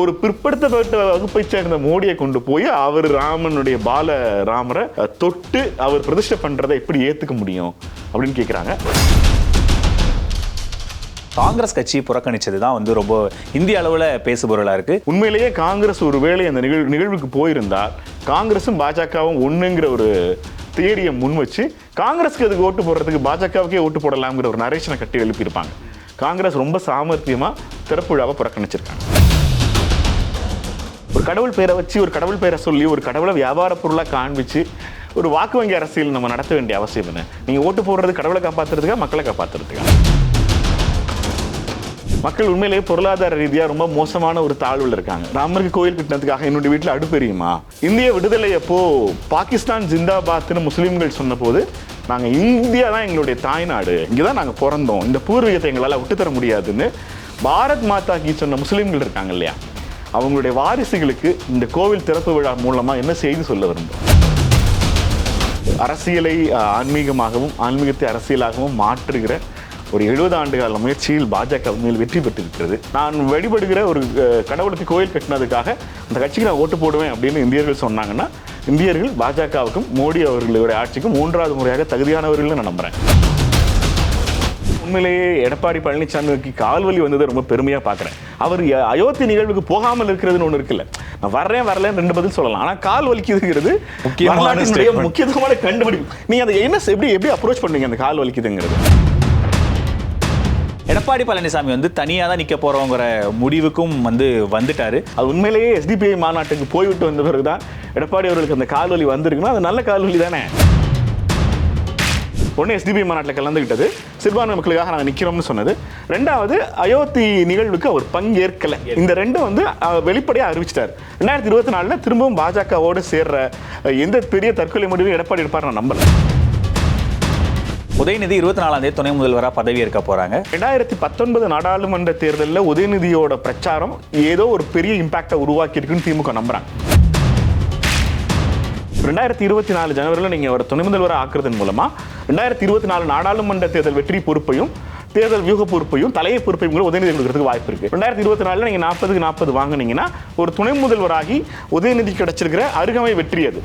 ஒரு பிற்படுத்தப்பட்ட வகுப்பை சேர்ந்த மோடியை கொண்டு போய் அவர் ராமனுடைய பால ராமரை தொட்டு அவர் பிரதிஷ்டை பண்றதை எப்படி ஏத்துக்க முடியும் அப்படின்னு கேக்குறாங்க. காங்கிரஸ் கட்சி புறக்கணிச்சது தான் வந்து ரொம்ப இந்திய அளவில் பேசுபொருளாக இருக்கு. உண்மையிலேயே காங்கிரஸ் ஒருவேளை அந்த நிகழ் நிகழ்வுக்கு போயிருந்தால் காங்கிரஸும் பாஜகவும் ஒண்ணுங்கிற ஒரு தேடியை முன் வச்சு காங்கிரஸ்க்கு அதுக்கு ஓட்டு போடுறதுக்கு பாஜகவுக்கே ஓட்டு போடலாம்ங்கிற ஒரு நரேஷனை கட்டி எழுப்பியிருப்பாங்க. காங்கிரஸ் ரொம்ப சாமர்த்தியமா திறப்பு விழாவை புறக்கணிச்சிருக்காங்க. ஒரு கடவுள் பெயரை வச்சு ஒரு கடவுள் பெயரை சொல்லி ஒரு கடவுளை வியாபார பொருளாக காண்பிச்சு ஒரு வாக்கு வங்கி அரசியல் நம்ம நடத்த வேண்டிய அவசியம் என்ன? நீங்கள் ஓட்டு போடுறது கடவுளை காப்பாற்றுறதுக்கா மக்களை காப்பாற்றுறதுக்கா மக்கள் உண்மையிலேயே பொருளாதார ரீதியாக ரொம்ப மோசமான ஒரு தாழ்வில் இருக்காங்க. ராமருக்கு கோயில் கட்டினதுக்காக என்னுடைய வீட்டில் அடுப்பெரியுமா இந்திய விடுதலை அப்போ பாகிஸ்தான் ஜிந்தாபாத்னு முஸ்லீம்கள் சொன்னபோது நாங்கள் இந்தியா தான் எங்களுடைய தாய்நாடு. இங்கே தான் நாங்கள் பிறந்தோம். இந்த பூர்வீகத்தை எங்களால் விட்டுத்தர முடியாதுன்னு பாரத் மாதா கீ சொன்ன முஸ்லீம்கள் இருக்காங்க இல்லையா? அவங்களுடைய வாரிசுகளுக்கு இந்த கோவில் திறப்பு விழா மூலமா என்ன செய்தி சொல்ல விரும்புகிறோம் அரசியலை ஆன்மீகமாகவும் ஆன்மீகத்தை அரசியலாகவும் மாற்றுகிற ஒரு எழுபது ஆண்டு கால முயற்சியில் பாஜக உண்மையில் வெற்றி பெற்றிருக்கிறது. நான் வழிபடுகிற ஒரு கடவுளுக்கு கோயில் கட்டினதுக்காக அந்த கட்சிக்கு நான் ஓட்டு போடுவேன் அப்படின்னு இந்தியர்கள் சொன்னாங்கன்னா இந்தியர்கள் பாஜகவுக்கும் மோடி அவர்களுடைய ஆட்சிக்கும் மூன்றாவது முறையாக தகுதியானவர்கள் நான் நம்புறேன். உண்மையிலேயே எடப்பாடி பழனிசாமிக்கு கால்வலி வந்ததை ரொம்ப பெருமையா பார்க்குறேன் அவர் அயோத்தி நிகழ்வுக்கு போகாமல் இருக்கிறதுன்னு ஒன்று இருக்குல்ல. நான் வர்றேன் வரலன்னு ரெண்டு பதில் சொல்லலாம். ஆனா கால் வலிக்குதுங்கிறது முக்கியமான வரலாற்றினுடைய. முக்கியத்துவமான கண்டுபிடிப்பு. நீங்க அதை என்ன எப்படி எப்படி அப்ரோச் பண்ணுவீங்க அந்த கால் வலிக்குதுங்கிறது? எடப்பாடி பழனிசாமி வந்து தனியாக தான் நிற்க போகிறோங்கிற முடிவுக்கும் வந்து வந்துட்டாரு. அது உண்மையிலேயே எஸ்டிபிஐ மாநாட்டுக்கு போய்விட்டு வந்த பிறகுதான் எடப்பாடி அவர்களுக்கு அந்த கால்வலி வந்திருக்குன்னா அது நல்ல கால்வலி தானே ஒன்று எஸ்டிபி மாநாட்டில் கலந்துக்கிட்டது. சிறுபான்மை மக்களுக்காக நாங்கள் நிற்கிறோம்னு சொன்னது. ரெண்டாவது அயோத்தி நிகழ்வுக்கு அவர் பங்கேற்கலை. இந்த ரெண்டும் வந்து வெளிப்படையாக அறிவிச்சிட்டார். ரெண்டாயிரத்தி இருபத்தி நாலில் திரும்பவும் பாஜகவோடு சேர்ற எந்த பெரிய தற்கொலை முடிவும் எடப்பாடி எடுப்பார் நான் நம்பல. உதயநிதி இருபத்தி நாலாம் தேதி துணை முதல்வராக பதவி ஏற்க போகிறாங்க ரெண்டாயிரத்தி பத்தொன்பது நாடாளுமன்ற தேர்தலில் உதயநிதியோட பிரச்சாரம் ஏதோ ஒரு பெரிய இம்பாக்டை உருவாக்கி இருக்குன்னு திமுக நம்புறாங்க. ரெண்டாயிரத்தி இருபத்தி நாலு ஜனவரியில் நீங்கள் ஒரு துணை முதல்வராக ஆக்குறதன் மூலமா ரெண்டாயிரத்தி இருபத்தி நாலு நாடாளுமன்ற தேர்தல் வெற்றி பொறுப்பையும் தேர்தல் வியூக பொறுப்பையும் தலையை பொறுப்பையும் கூட உதயநிதி கொடுக்கறதுக்கு வாய்ப்பு இருக்கு. ரெண்டாயிரத்தி இருபத்தி நாலில் நீங்கள் நாற்பதுக்கு நாற்பது வாங்குனீங்கன்னா ஒரு துணை முதல்வராகி உதயநிதி கிடைச்சிருக்கிற அருகமை வெற்றி அது.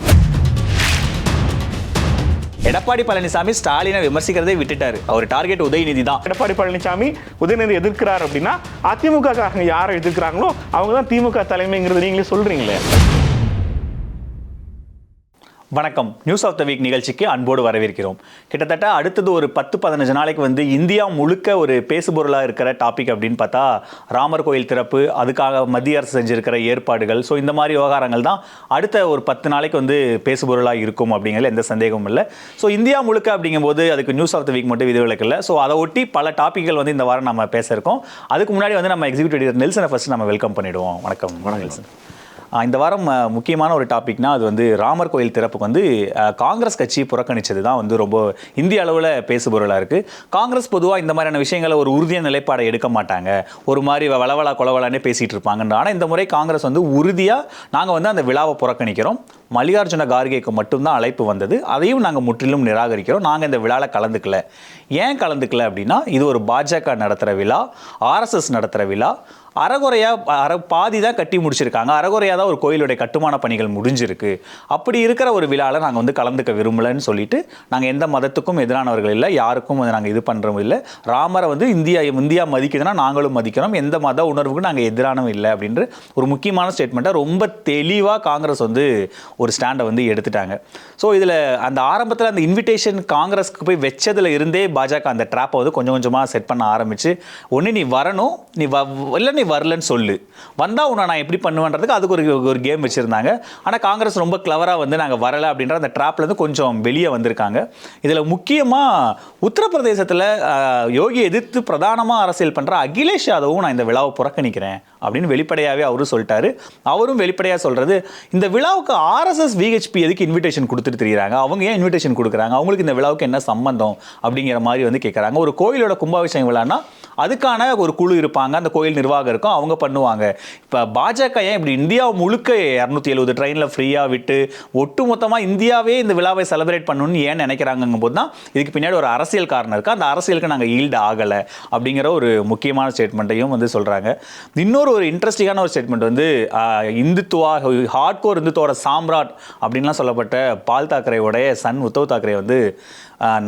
எடப்பாடி பழனிசாமி ஸ்டாலினை விமர்சிக்கிறதே விட்டுட்டாரு. அவர் டார்கெட் உதயநிதி தான். எடப்பாடி பழனிசாமி உதயநிதி எதிர்க்கிறார் அப்படின்னா அதிமுக காரங்க யாரை எதிர்க்கிறாங்களோ அவங்க தான் திமுக தலைமைங்கிறது நீங்களே சொல்றீங்களே. வணக்கம். நியூஸ் ஆஃப் த வீக் நிகழ்ச்சிக்கு அன்போடு வரவேற்கிறோம். கிட்டத்தட்ட அடுத்தது ஒரு பத்து பதினஞ்சு நாளைக்கு வந்து இந்தியா முழுக்க ஒரு பேசுபொருளாக இருக்கிற டாபிக் அப்படின்னு பார்த்தா ராமர் கோயில் திறப்பு அதுக்காக மத்திய அரசு செஞ்சிருக்கிற ஏற்பாடுகள். ஸோ இந்த மாதிரி விவகாரங்கள் தான் அடுத்த ஒரு பத்து நாளைக்கு வந்து பேசுபொருளாக இருக்கும் அப்படிங்கிறதுல எந்த சந்தேகமும் இல்லை. ஸோ இந்தியா முழுக்க அப்படிங்கும்போது அதுக்கு நியூஸ் ஆஃப் த வீக் மட்டும் விதிவிலக்கு இல்லை. ஸோ அதை ஒட்டி பல டாப்பிக்கள் வந்து இந்த வாரம் நம்ம பேச இருக்கோம். அதுக்கு முன்னாடி வந்து நம்ம எக்ஸிக்யூட்டிவ் நெல்சனை ஃபர்ஸ்ட் நம்ம வெல்கம் பண்ணிடுவோம். வணக்கம். வணக்கம். நெல்சன் இந்த வாரம் முக்கியமான ஒரு டாபிக்னா அது வந்து ராமர் கோயில் திறப்புக்கு வந்து காங்கிரஸ் கட்சி புறக்கணிச்சது தான் வந்து ரொம்ப இந்திய அளவில் பேசுபொருளாக இருக்குது காங்கிரஸ் பொதுவாக இந்த மாதிரியான விஷயங்களை ஒரு உறுதியான நிலைப்பாடை எடுக்க மாட்டாங்க. ஒரு மாதிரி வளவலா கொலவலானே பேசிகிட்டு இருப்பாங்கன்ற. ஆனால் இந்த முறை காங்கிரஸ் வந்து உறுதியாக நாங்கள் வந்து அந்த விழாவை புறக்கணிக்கிறோம். மல்லிகார்ஜுன கார்கேக்கு மட்டும்தான் அழைப்பு வந்தது. அதையும் நாங்கள் முற்றிலும் நிராகரிக்கிறோம். நாங்கள் இந்த விழாவில் கலந்துக்கல. ஏன் கலந்துக்கல அப்படின்னா இது ஒரு பாஜக நடத்துகிற விழா ஆர்எஸ்எஸ் நடத்துகிற விழா அறகுறையாக அற பாதி தான் கட்டி முடிச்சிருக்காங்க. அறகுறையாக தான் ஒரு கோயிலுடைய கட்டுமான பணிகள் முடிஞ்சிருக்கு. அப்படி இருக்கிற ஒரு விழாவில் நாங்கள் வந்து கலந்துக்க விரும்பலன்னு சொல்லிட்டு நாங்கள் எந்த மதத்துக்கும் எதிரானவர்கள் இல்லை யாருக்கும் வந்து நாங்கள் இது பண்ணுறோம் இல்லை. ராமரை வந்து இந்தியா இந்தியா மதிக்குதுன்னா நாங்களும் மதிக்கிறோம். எந்த மத உணர்வுக்கும் நாங்கள் எதிரானவும் இல்லை அப்படின்ற ஒரு முக்கியமான ஸ்டேட்மெண்ட்டை ரொம்ப தெளிவாக காங்கிரஸ் வந்து ஒரு ஸ்டாண்டை வந்து எடுத்துட்டாங்க. ஸோ இதில் அந்த ஆரம்பத்தில் அந்த இன்விடேஷன் காங்கிரஸ்க்கு போய் வச்சதில் இருந்தே பாஜக அந்த ட்ராப்பை வந்து கொஞ்சம் கொஞ்சமாக செட் பண்ண ஆரம்பிச்சு ஒன்று நீ வரணும். நீ வ இல்லை நீ வரலன்னு சொல்லு. வந்தால் உன்னை நான் எப்படி பண்ணுவேன்றதுக்கு அதுக்கு ஒரு ஒரு கேம் வச்சுருந்தாங்க. ஆனால் காங்கிரஸ் ரொம்ப கிளவராக வந்து நாங்கள் வரலை அப்படின்ற அந்த ட்ராப்லேருந்து கொஞ்சம் வெளியே வந்திருக்காங்க. இதில் முக்கியமாக உத்தரப்பிரதேசத்தில் யோகி எதிர்த்து பிரதானமாக அரசியல் பண்ணுற அகிலேஷ் யாதவும் நான் இந்த விழாவை புறக்கணிக்கிறேன் அப்படின்னு வெளிப்படையாகவே அவரும் சொல்லிட்டாரு. அவரும் வெளிப்படையாக சொல்கிறது இந்த விழாவுக்கு ஆர்எஸ்எஸ் விஹெச்பி எதுக்கு இன்விடேஷன் கொடுத்துட்டு தெரியுறாங்க? அவங்க ஏன் இன்விடேஷன் கொடுக்குறாங்க? அவங்களுக்கு இந்த விழாவுக்கு என்ன சம்பந்தம்? அப்படிங்கிற மாதிரி வந்து கேட்குறாங்க ஒரு கோயிலோட கும்பாபிஷேகம் விழான்னா அதுக்கான ஒரு குழு இருப்பாங்க. அந்த கோயில் நிர்வாகம் இருக்கும் அவங்க பண்ணுவாங்க. இப்போ பாஜக ஏன் இப்படி இந்தியா முழுக்க இரநூத்தி எழுபது ட்ரெயினில் ஃப்ரீயாக விட்டு ஒட்டுமொத்தமாக இந்தியாவே இந்த விழாவை செலிப்ரேட் பண்ணணும்னு ஏன் நினைக்கிறாங்கங்கும் போது தான் இதுக்கு பின்னாடி ஒரு அரசியல் காரணம் இருக்குது அந்த அரசியலுக்கு நாங்கள் ஈல்டு ஆகலை அப்படிங்கிற ஒரு முக்கியமான ஸ்டேட்மெண்ட்டையும் வந்து சொல்கிறாங்க இன்னொரு ஒரு இன்ட்ரெஸ்டிங்கான ஒரு ஸ்டேட்மெண்ட் வந்து இந்துத்துவா ஹார்ட்கோர் இந்துத்துவோட சாம்ராட் அப்படின்லாம் சொல்லப்பட்ட பால் தாக்கரேவுடைய சன் உத்தவ் தாக்கரே வந்து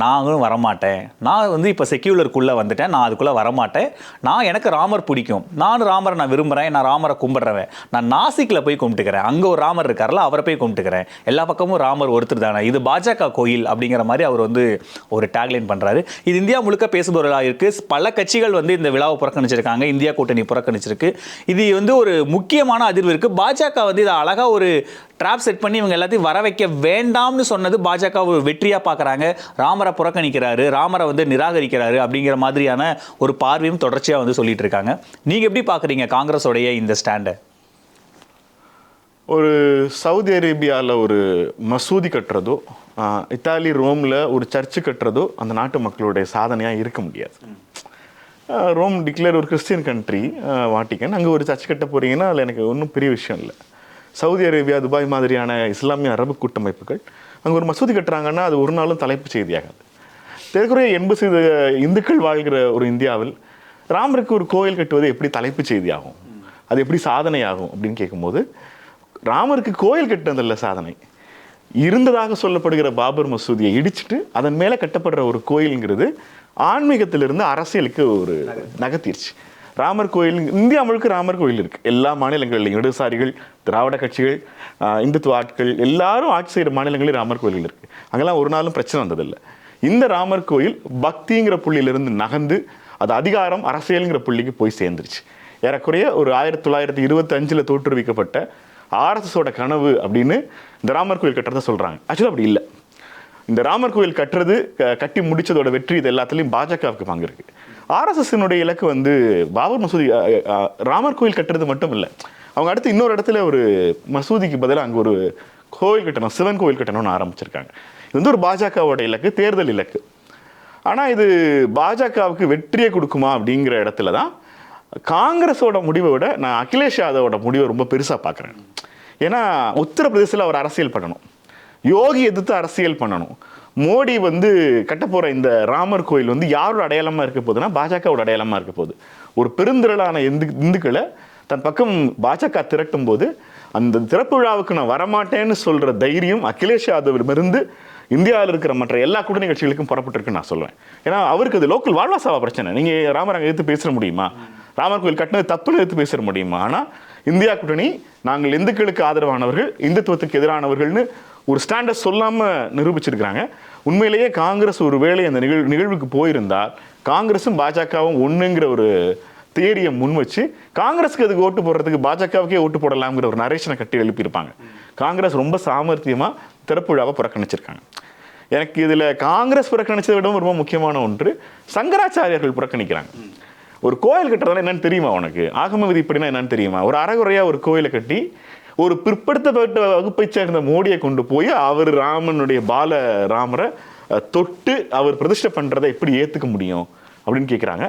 நாங்களும் வரமாட்டேன். நான் வந்து இப்போ செக்யூலருக்குள்ளே வந்துட்டேன். நான் அதுக்குள்ளே வரமாட்டேன். நான் எனக்கு ராமர் பிடிக்கும். நான் ராமரை நான் விரும்புகிறேன் நான் ராமரை கும்பிட்றவன். நான் நாசிக்கில் போய் கும்பிட்டுக்கிறேன். அங்கே ஒரு ராமர் இருக்கார்ல அவரை போய் கும்பிட்டுக்கிறேன். எல்லா பக்கமும் ராமர் ஒருத்தர் தானே. இது பாஜக கோயில் அப்படிங்கிற மாதிரி அவர் வந்து ஒரு டேக்லைன் பண்ணுறாரு இது இந்தியா முழுக்க பேசுபொருளாக இருக்குது பல கட்சிகள் வந்து இந்த விழாவை புறக்கணிச்சிருக்காங்க. இந்தியா கூட்டணி புறக்கணிச்சிருக்கு. இது வந்து ஒரு முக்கியமான அதிர்வு இருக்குது பாஜக வந்து இதை அழகாக ஒரு ட்ராப் செட் பண்ணி இவங்க எல்லாத்தையும் வர வைக்க வேண்டாம்னு சொன்னது பாஜக ஒரு வெற்றியாக பார்க்குறாங்க ராமரை புறக்கணிக்கிறாரு ராமரை வந்து நிராகரிக்கிறாரு அப்படிங்கிற மாதிரியான ஒரு பார்வையும் தொடர்ச்சியாக வந்து சொல்லிட்டு இருக்காங்க. நீங்கள் எப்படி பார்க்குறீங்க காங்கிரஸோடைய இந்த ஸ்டாண்டை? ஒரு சவுதி அரேபியாவில் ஒரு மசூதி கட்டுறதோ இத்தாலி ரோமில் ஒரு சர்ச்சு கட்டுறதோ அந்த நாட்டு மக்களுடைய சாதனையாக இருக்க முடியாது. ரோம் டிக்ளேர் ஒரு கிறிஸ்டியன் கண்ட்ரி வாட்டிக்கன் அங்கே ஒரு சர்ச் கட்ட போகிறீங்கன்னா அதில் எனக்கு ஒன்றும் பெரிய விஷயம் இல்லை. சவுதி அரேபியா துபாய் மாதிரியான இஸ்லாமிய அரபு கூட்டமைப்புகள் அங்கே ஒரு மசூதி கட்டுறாங்கன்னா அது ஒரு நாளும் தலைப்பு செய்தியாகாது. தெற்குறைய எண்பது சதவீத இந்துக்கள் வாழ்கிற ஒரு இந்தியாவில் ராமருக்கு ஒரு கோயில் கட்டுவது எப்படி தலைப்பு செய்தியாகும்? அது எப்படி சாதனையாகும் அப்படின்னு கேட்கும்போது ராமருக்கு கோயில் கட்டினதில்ல சாதனை. இருந்ததாக சொல்லப்படுகிற பாபர் மசூதியை இடிச்சிட்டு அதன் மேலே கட்டப்படுற ஒரு கோயிலுங்கிறது ஆன்மீகத்திலிருந்து அரசியலுக்கு ஒரு நகர்த்திருச்சு. ராமர் கோயில் இந்தியா முழுக்க ராமர் கோயில் இருக்கு. எல்லா மாநிலங்களிலும் இடதுசாரிகள் திராவிட கட்சிகள் இந்துத்துவ ஆட்கள் எல்லாரும் ஆட்சி செய்கிற மாநிலங்களில் ராமர் கோயில்கள் இருக்கு. அங்கெல்லாம் ஒரு நாளும் பிரச்சனை வந்ததில்லை. இந்த ராமர் கோயில் பக்திங்கிற புள்ளியிலிருந்து நகர்ந்து அது அதிகாரம் அரசியலுங்கிற புள்ளிக்கு போய் சேர்ந்துருச்சு. ஏறக்குறைய ஒரு ஆயிரத்தி தொள்ளாயிரத்தி இருபத்தஞ்சில் தோற்றுவிக்கப்பட்ட ஆர்எஸ்எஸோட கனவு அப்படின்னு இந்த ராமர் கோயில் கட்டுறதை சொல்கிறாங்க ஆக்சுவலாக அப்படி இல்லை. இந்த ராமர் கோயில் கட்டுறது க- கட்டி முடிச்சதோட வெற்றி இது எல்லாத்துலேயும் பாஜகவுக்கு பங்கு இருக்கு ஆர்எஸ்எஸ்னுடைய இலக்கு வந்து பாபர் மசூதி ராமர் கோயில் கட்டுறது மட்டும் இல்லை. அவங்க அடுத்து இன்னொரு இடத்துல ஒரு மசூதிக்கு பதிலாக அங்கே ஒரு கோயில் கட்டணும் சிவன் கோயில் கட்டணும்னு ஆரம்பிச்சிருக்காங்க. இது வந்து ஒரு பாஜகவோட இலக்கு தேர்தல் இலக்கு. ஆனால் இது பாஜகவுக்கு வெற்றியை கொடுக்குமா அப்படிங்கிற இடத்துல தான் காங்கிரஸோட முடிவை விட நான் அகிலேஷ் யாதவோட முடிவை ரொம்ப பெருசாக பார்க்குறேன். ஏன்னா உத்தரப்பிரதேசத்தில் அவர் அரசியல் பண்ணணும். யோகி எதிர்த்து அரசியல் பண்ணணும். மோடி வந்து கட்ட போகிற இந்த ராமர் கோயில் வந்து யாரோட அடையாளமாக இருக்க போகுதுன்னா பாஜகவோட அடையாளமாக இருக்க போகுது. ஒரு பெருந்திரளான இந்து இந்துக்களை தன் பக்கம் பாஜக திரட்டும் போது அந்த திறப்பு விழாவுக்கு நான் வரமாட்டேன்னு சொல்கிற தைரியம் அகிலேஷ் யாதவிடமிருந்து இந்தியாவில் இருக்கிற மற்ற எல்லா கூட்டணி கட்சிகளுக்கும் புறப்பட்டிருக்குன்னு நான் சொல்லுவேன் ஏன்னா அவருக்கு அது லோக்கல் வாழ்வாசாவா பிரச்சனை. நீங்கள் ராமர் அங்கே எடுத்து பேச முடியுமா? ராமர் கோயில் கட்டினது தப்புன்னு எடுத்து பேச முடியுமா? ஆனால் இந்தியா கூட்டணி நாங்கள் இந்துக்களுக்கு ஆதரவானவர்கள் இந்துத்துவத்துக்கு எதிரானவர்கள்னு ஒரு ஸ்டாண்டை சொல்லாமல் நிரூபிச்சிருக்கிறாங்க. உண்மையிலேயே காங்கிரஸ் ஒரு வேளை அந்த நிகழ் நிகழ்வுக்கு போயிருந்தால் காங்கிரஸும் பாஜகவும் ஒன்றுங்கிற ஒரு தியரியை முன் வச்சு காங்கிரஸுக்கு அதுக்கு ஓட்டு போடுறதுக்கு பாஜகவுக்கே ஓட்டு போடலாம்ங்கிற ஒரு நரேஷனை கட்டி எழுப்பியிருப்பாங்க. காங்கிரஸ் ரொம்ப சாமர்த்தியமாக திறப்பு விழாவை புறக்கணிச்சிருக்காங்க. எனக்கு இதில் காங்கிரஸ் புறக்கணிச்சதை விட ரொம்ப முக்கியமான ஒன்று சங்கராச்சாரியர்கள் புறக்கணிக்கிறாங்க. ஒரு கோயில் கட்டுறதுனா என்னன்னு தெரியுமா உனக்கு? ஆகம விதிப்படினா என்னன்னு தெரியுமா? ஒரு அறகுறையாக ஒரு கோயிலை கட்டி ஒரு பிற்படுத்தப்பட்ட வகுப்பை சேர்ந்த மோடியை கொண்டு போய் அவர் ராமனுடைய பால ராமரை தொட்டு அவர் பிரதிஷ்டை பண்றதை எப்படி ஏற்றுக்க முடியும் அப்படின்னு கேட்குறாங்க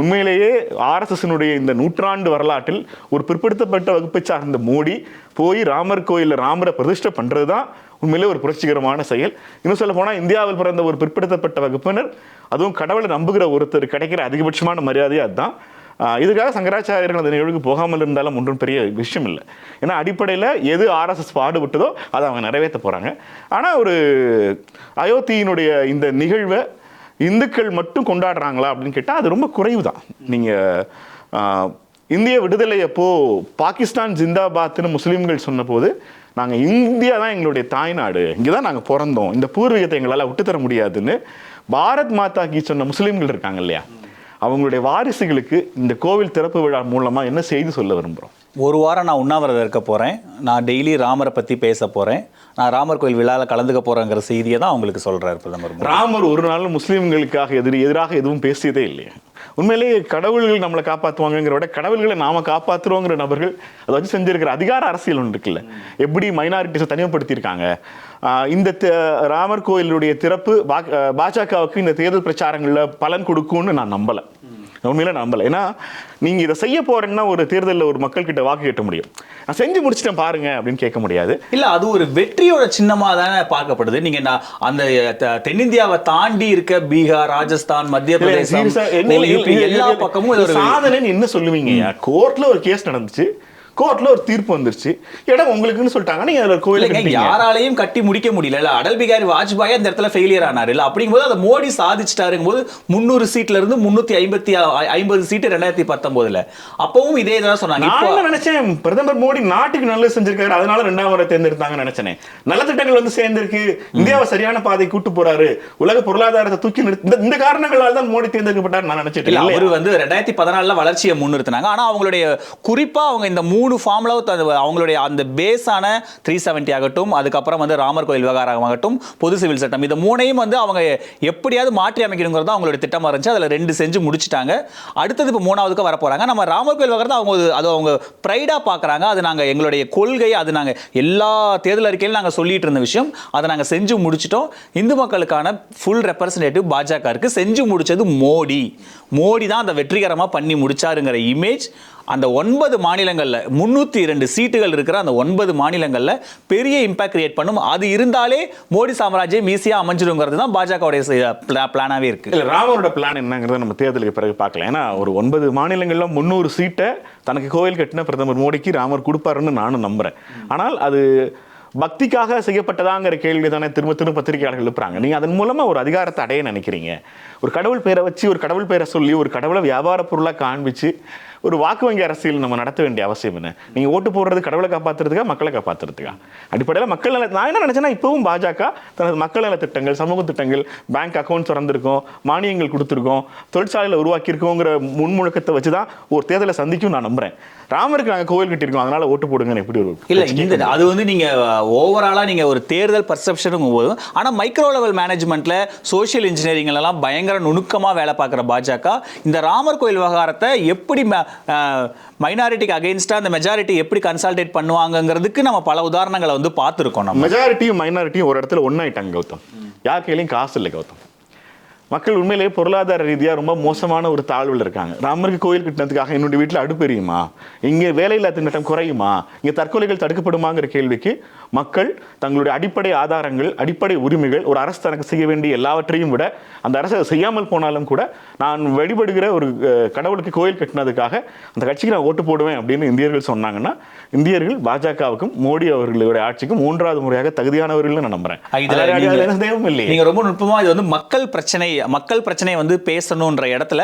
உண்மையிலேயே ஆர்எஸ்எஸ்னுடைய இந்த நூற்றாண்டு வரலாற்றில் ஒரு பிற்படுத்தப்பட்ட வகுப்பை சார்ந்த மோடி போய் ராமர் கோயிலில் ராமரை பிரதிஷ்டை பண்ணுறது தான் உண்மையிலே ஒரு புரட்சிகரமான செயல். இன்னும் சொல்ல போனால் இந்தியாவில் பிறந்த ஒரு பிற்படுத்தப்பட்ட வகுப்பினர் அதுவும் கடவுளை நம்புகிற ஒருத்தர் கிடைக்கிற அதிகபட்சமான மரியாதையே அதுதான். இதுக்காக சங்கராச்சாரியர்கள் அந்த நிகழ்வுக்கு போகாமல் இருந்தாலும் ஒன்றும் பெரிய விஷயம் இல்லை ஏன்னா அடிப்படையில் எது ஆர்எஸ்எஸ் பாடுபட்டதோ அதை அவங்க நிறைவேற்ற போகிறாங்க ஆனால் ஒரு அயோத்தியினுடைய இந்த நிகழ்வை இந்துக்கள் மட்டும் கொண்டாடுறாங்களா அப்படின்னு கேட்டால் அது ரொம்ப குறைவு தான் நீங்கள் இந்திய விடுதலை அப்போது பாகிஸ்தான் ஜிந்தாபாத்னு முஸ்லீம்கள் சொன்னபோது நாங்கள் இந்தியா தான் எங்களுடைய தாய்நாடு. இங்கே தான் நாங்கள் பிறந்தோம். இந்த பூர்வீகத்தை எங்களால் விட்டுத்தர முடியாதுன்னு பாரத் மாதா கீ சொன்ன முஸ்லீம்கள் இருக்காங்க இல்லையா? அவங்களுடைய வாரிசுகளுக்கு இந்த கோவில் திறப்பு விழா மூலமாக என்ன செய்தி சொல்ல விரும்புகிறோம் ஒரு வாரம் நான் உண்ணாவிரதம் இருக்க போகிறேன் நான் டெய்லி ராமரை பற்றி பேச போகிறேன் நான் ராமர் கோயில் விழாவில் கலந்துக்க போகிறேங்கிற செய்தியை தான் அவங்களுக்கு சொல்கிறார் பிரதமர். ராமர் ஒரு நாள் முஸ்லீம்களுக்காக எதிரி எதிராக எதுவும் பேசியதே இல்லையே. உண்மையிலேயே கடவுள்கள் நம்மளை காப்பாற்றுவாங்கங்கிற விட கடவுள்களை நாம காப்பாற்றுறோங்கிற நபர்கள் அதை வச்சு செஞ்சிருக்கிற அதிகார அரசியல் ஒன்று இருக்குல்ல. எப்படி மைனாரிட்டிஸை தனிமைப்படுத்தியிருக்காங்க? இந்த ராமர் கோயிலுடைய திறப்பு பாஜகவுக்கு இந்த தேர்தல் பிரச்சாரங்களில் பலன் கொடுக்கும்னு நான் நம்பலை. உண்மையில நம்பல. ஏன்னா நீங்க இதை செய்ய போறேன்னா ஒரு தேர்தலில் ஒரு மக்கள் கிட்ட வாக்கு கேட்ட முடியும். நான் செஞ்சு முடிச்சிட்டேன் பாருங்க அப்படின்னு கேட்க முடியாது. இல்ல அது ஒரு வெற்றியோட சின்னமா தானே பார்க்கப்படுது. நீங்க அந்த தென்னிந்தியாவை தாண்டி இருக்க பீகார் ராஜஸ்தான் மத்திய பிரதேசம் எல்லா பக்கமும் சாதனைன்னு என்ன சொல்லுவீங்க? கோர்ட்ல ஒரு கேஸ் நடந்துச்சு. கோர்ட்ல ஒரு தீர்ப்பு வந்துருச்சு. இடம் உங்களுக்குன்னு சொல்லிட்டாங்க நீங்க அதுல கோயில். யாராலையும் கட்டி முடிக்க முடியல. இல்ல அடல் பிகாரி வாஜ்பாய் அந்த இடத்துல ஃபெயிலியர் ஆனாரு. இல்ல அப்படிங்கும்போது அதை மோடி சாதிச்சிட்டாருங்கும் போது முந்நூறு சீட்ல இருந்து முன்னூத்தி ஐம்பத்தி ஐம்பது சீட்டு ரெண்டாயிரத்தி பத்தொன்பதுல. அப்பவும் இதே தான் சொன்னாங்க. நான் நினைச்சேன்? பிரதமர் மோடி நாட்டுக்கு நல்லது செஞ்சிருக்காரு. அதனால ரெண்டாம் முறை தேர்ந்தெடுத்தாங்கன்னு நினைச்சேன். நல்ல திட்டங்கள் வந்து சேர்ந்திருக்கு. இந்தியாவை சரியான பாதை கூட்டு போறாரு. உலக பொருளாதாரத்தை தூக்கி நிறுத்தி இந்த- காரணங்களால தான் மோடி தேர்ந்தெடுக்கப்பட்டார் நான் நினைச்சிட்டு? அவர் வந்து ரெண்டாயிரத்தி பதினாலுல வளர்ச்சியை முன்னிறுத்தினாங்க. ஆனா அவங்களுடைய குறிப்பா அவங்க இந்த மூணு ஃபார்ம்ல அவங்களுடைய அந்த பேஸான த்ரீ செவன்ட்டி ஆகட்டும் அதுக்கப்புறம் வந்து ராமர் கோயில் விவகாரம் ஆகட்டும் பொது சிவில் சட்டம் இது மூணையும் வந்து அவங்க எப்படியாவது மாற்றி அமைக்கணுங்கிறது அவங்களுடைய திட்டமாக இருந்துச்சு. அதில் ரெண்டு செஞ்சு முடிச்சிட்டாங்க. அடுத்தது இப்போ மூணாவதுக்கு வர நம்ம ராமர் கோயில் விவகாரத்தை அவங்க அது அவங்க ப்ரைடாக பார்க்குறாங்க அது நாங்கள் எங்களுடைய கொள்கை அது நாங்கள் எல்லா தேர்தல் அறிக்கையிலும் நாங்கள் சொல்லிட்டு இருந்த விஷயம். அதை நாங்கள் செஞ்சு முடிச்சிட்டோம். இந்து மக்களுக்கான ஃபுல் ரெப்ரசன்டேட்டிவ் பாஜக இருக்குது செஞ்சு முடிச்சது மோடி. மோடி தான் அந்த வெற்றிகரமாக பண்ணி முடிச்சாருங்கிற இமேஜ் அந்த ஒன்பது மாநிலங்களில் முன்னூற்றி இரண்டு சீட்டுகள் இருக்கிற அந்த ஒன்பது மாநிலங்களில் பெரிய இம்பாக்ட் கிரியேட் பண்ணும். அது இருந்தாலே மோடி சாம்ராஜ்யம் ஈஸியாக அமைஞ்சிருங்கிறது தான் பாஜகவுடைய பிளானாகவே இருக்கு. இல்லை ராமரோட பிளான் என்னங்கிறத நம்ம தேர்தலுக்கு பிறகு பார்க்கலாம் ஏன்னா ஒரு ஒன்பது மாநிலங்களில் முந்நூறு சீட்டை தனக்கு கோவில் கட்டின பிரதமர் மோடிக்கு ராமர் கொடுப்பாருன்னு நானும் நம்புகிறேன் ஆனால் அது பக்திக்காக செய்யப்பட்டதாங்கிற கேள்வி தானே திரும்ப திரும்ப பத்திரிகையாளர்கள் எழுப்புறாங்க. நீங்கள் அதன் மூலமாக ஒரு அதிகாரத்தை அடைய நினைக்கிறீங்க. ஒரு கடவுள் பேரை வச்சு ஒரு கடவுள் பேரை சொல்லி ஒரு கடவுளை வியாபார பொருளாக காண்பிச்சு ஒரு வாக்கு வங்கி அரசியல் நம்ம நடத்த வேண்டிய அவசியம் என்ன? நீங்க ஓட்டு போடுறது கடவுளை காப்பாத்துறதுக்கா மக்களை காப்பாத்துறதுக்கா? அடிப்படையில் மக்கள் நல நான் என்ன நினைச்சேன்னா இப்பவும் பாஜக தனது மக்கள் நல திட்டங்கள் சமூக திட்டங்கள் பேங்க் அக்கௌண்ட் திறந்திருக்கோம் மானியங்கள் கொடுத்துருக்கோம் தொழிற்சாலையில் உருவாக்கியிருக்கோங்கிற முன்முழக்கத்தை வச்சு தான் ஒரு தேர்தலை சந்திக்கும் நான் நம்புறேன். ராமருக்கு நாங்கள் கோவில் கட்டியிருக்கோம் அதனால ஓட்டு போடுங்கன்னு எப்படி ஒரு இல்ல இந்த அது வந்து நீங்க ஓவராலா நீங்க ஒரு தேர்தல் பர்செப்ஷனும் போது ஆனா மைக்ரோ லெவல் மேனேஜ்மெண்ட்ல சோஷியல் இன்ஜினியரிங் எல்லாம் பயங்கர நுணுக்கமா வேலை பார்க்குற பாஜக இந்த ராமர் கோயில் விவகாரத்தை எப்படி மைனாரிட்டிக்கு அகைன்ஸ்டா அந்த மெஜாரிட்டி எப்படி கன்சால்டேட் பண்ணுவாங்கங்கிறதுக்கு நம்ம பல உதாரணங்களை வந்து பார்த்துருக்கோம் நம்ம. மெஜாரிட்டியும் மைனாரிட்டியும் ஒரு இடத்துல ஒன்றாயிட்டாங்க கௌதம். யார் கையிலையும் காசு இல்லை கௌதம். மக்கள் உண்மையிலேயே பொருளாதார ரீதியாக ரொம்ப மோசமான ஒரு தாழ்வில் இருக்காங்க. ராமருக்கு கோயில் கட்டினதுக்காக என்னுடைய வீட்டில் அடுப்பெரியுமா இங்கே வேலையில்லா திண்டாட்டம் குறையுமா? இங்கே தற்கொலைகள் தடுக்கப்படுமாங்கிற கேள்விக்கு மக்கள் தங்களுடைய அடிப்படை ஆதாரங்கள் அடிப்படை உரிமைகள் ஒரு அரசு தனக்கு செய்ய வேண்டிய எல்லாவற்றையும் விட அந்த அரசு செய்யாமல் போனாலும் கூட நான் வழிபடுகிற ஒரு கடவுளுக்கு கோயில் கட்டினதுக்காக அந்த கட்சிக்கு நான் ஓட்டு போடுவேன் அப்படின்னு இந்தியர்கள் சொன்னாங்கன்னா இந்தியர்கள் பாஜகவுக்கும் மோடி அவர்களுடைய ஆட்சிக்கும் மூன்றாவது முறையாக தகுதியானவர்கள் நான் நம்புறேன். நீங்க- இல்லையே நீங்க ரொம்ப நுட்பமா இது வந்து மக்கள் பிரச்சனை மக்கள் பிரச்சனையை வந்து பேசணுன்ற இடத்துல